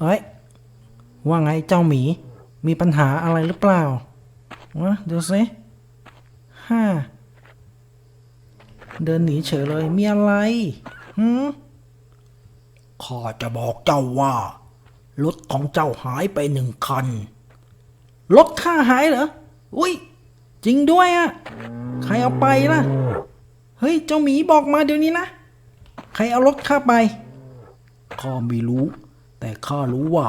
เอ้ย ว่าไงเจ้าหมี มีปัญหาอะไรหรือเปล่าวะดูสิฮ่าเดินหนีเฉยเลย มีอะไรหืมข้าจะบอกเจ้าว่า รถของเจ้าหายไปหนึ่งคัน รถข้าหายเหรอ อุ้ย จริงด้วยอะใครเอาไปล่ะ เฮ้ย เจ้าหมีบอกมาเดี๋ยวนี้นะ ใครเอารถข้าไปข้าไม่รู้ แต่ข้ารู้ว่า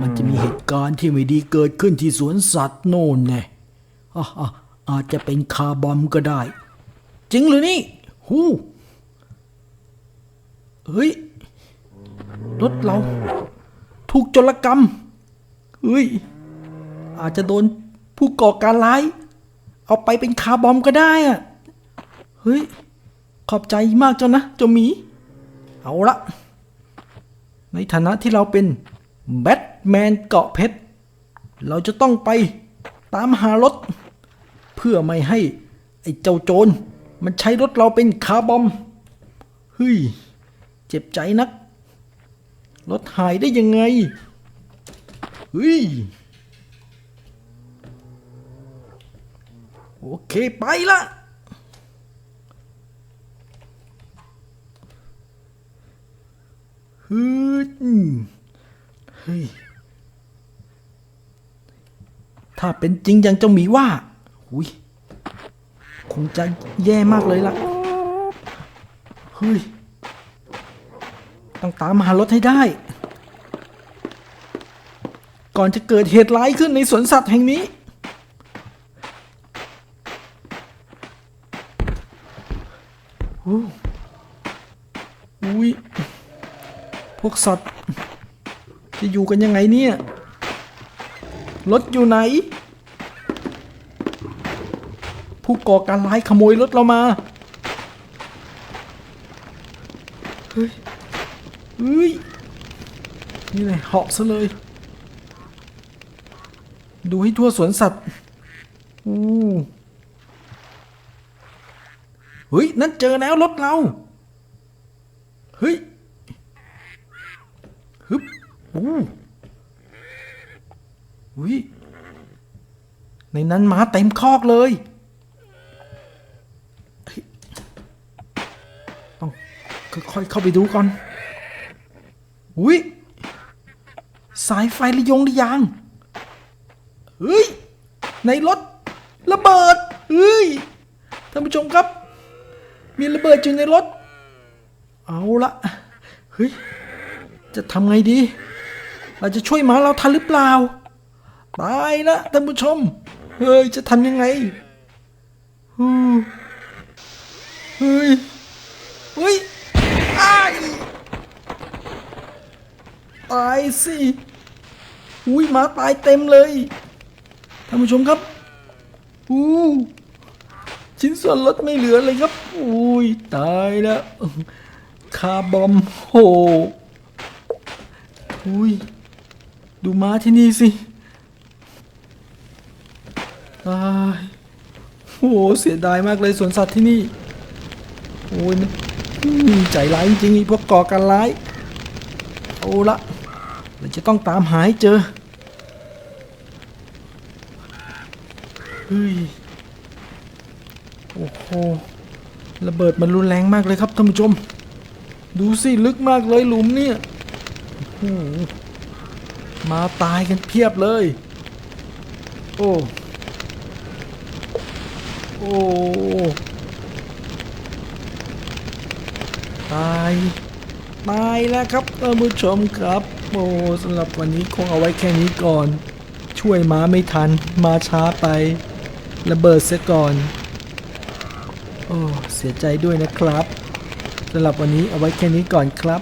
มันจะมีเหตุการณ์ที่ไม่ดีเกิดขึ้นที่สวนสัตว์โน่นแน่อะอะอาจจะเป็นคาร์บอมก็ได้ จริงหรือนี่หูเฮ้ย รถเรา ถูกจรกรรม เฮ้ย อาจจะโดนผู้ก่อการร้าย เอาไปเป็นคาร์บอมก็ได้อะเฮ้ย ขอบใจมากเจ้านะเจ้าหมี เอาละ ในฐานะที่เราเป็นแบทแมนเกาะเพชร เราจะต้องไปตามหารถ เพื่อไม่ให้ไอ้เจ้าโจร มันใช้รถเราเป็นคาร์บอมเฮ้ย เจ็บใจนัก รถหายได้ยังไงเฮ้ย โอเคไปละ ฮึเฮ้ย ถ้าเป็นจริงอย่างเจ้าหมีว่าหุยคงจะแย่มากเลยล่ะ เฮ้ย ต้องตามหารถให้ได้ ก่อนจะเกิดเหตุร้ายขึ้นในสวนสัตว์แห่งนี้ อุ้ย พวกสัตว์ จะอยู่กันยังไงเนี่ยรถอยู่ไหน ผู้ก่อการร้ายขโมยรถเรามา เฮ้ยเฮ้ย นี่เลยเหาะซะเลย ดูให้ทั่วสวนสัตว์อู้เฮ้ย นั่นเจอแล้วรถเรา เฮ้ย อู้อุ้ยในนั้นหมาเต็มคอกเลยเฮ้ยต้องค่อยๆเข้าไปดูก่อน อุ้ยสายไฟระยงระยาง เฮ้ย ในรถระเบิด เฮ้ย ท่านผู้ชมครับ มีระเบิดอยู่ในรถ เอาละ เฮ้ย จะทำไงดี เราจะช่วยหมาเราทันหรือเปล่า ตายละท่านผู้ชม เฮ้ย จะทำยังไงฮู้เฮ้ย เฮ้ยอ้ายตายสิ อุ้ยหมาตายเต็มเลย ท่านผู้ชมครับอู้ชิ้นส่วนรถไม่เหลือเลยครับ อุ้ย ตายแล้ว คาร์บอมโหอุ้ย ดูม้าที่นี่สิตายโอ้โหเสียดายมากเลยสวนสัตว์ที่นี่ โอ้ยมันใจร้ายจริงๆพวกก่อการร้าย เอาละเราจะต้องตามหาให้เจอ เฮ้ย โอ้โห ระเบิดมันรุนแรงมากเลยครับท่านผู้ชม ดูสิ ลึกมากเลยหลุมเนี่ยโอ้ มาตายกันเพียบเลย โอ้ โอ้ ตาย ตายแล้วครับท่านผู้ชมครับ โอ้สำหรับวันนี้คงเอาไว้แค่นี้ก่อน ช่วยม้าไม่ทัน มาช้าไประเบิดเสียก่อน โอ้ เสียใจด้วยนะครับสำหรับวันนี้เอาไว้แค่นี้ก่อนครับ